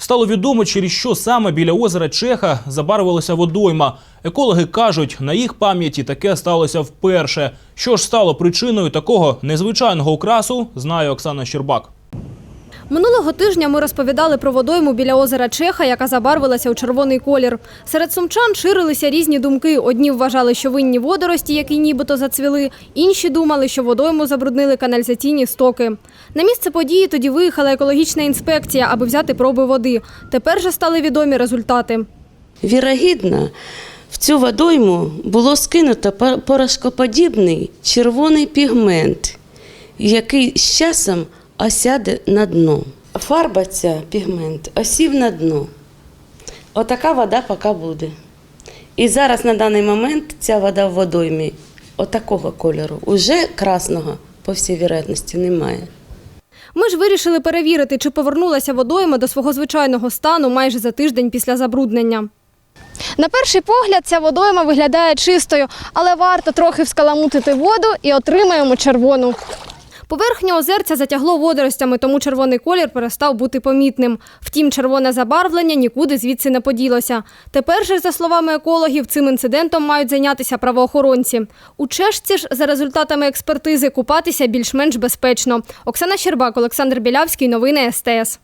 Стало відомо, через що саме біля озера Чеха забарвилася водойма. Екологи кажуть, на їх пам'яті таке сталося вперше. Що ж стало причиною такого незвичайного окрасу, знає Оксана Щербак. Минулого тижня ми розповідали про водойму біля озера Чеха, яка забарвилася у червоний колір. Серед сумчан ширилися різні думки. Одні вважали, що винні водорості, які нібито зацвіли. Інші думали, що водойму забруднили каналізаційні стоки. На місце події тоді виїхала екологічна інспекція, аби взяти проби води. Тепер же стали відомі результати. Вірогідно, в цю водойму було скинуто пор- порошкоподібний червоний пігмент, який з часом осяде на дно. Фарба ця пігмент осів на дно. Отака вода поки буде. І зараз на даний момент ця вода в водоймі отакого кольору, уже красного, по всій вірогідності, немає. Ми ж вирішили перевірити, чи повернулася водойма до свого звичайного стану майже за тиждень після забруднення. На перший погляд ця водойма виглядає чистою, але варто трохи вскаламутити воду і отримаємо червону. Поверхню озерця затягло водоростями, тому червоний колір перестав бути помітним. Втім, червоне забарвлення нікуди звідси не поділося. Тепер же, за словами екологів, цим інцидентом мають зайнятися правоохоронці. У Чешці ж за результатами експертизи купатися більш-менш безпечно. Оксана Щербак, Олександр Білявський. Новини СТС.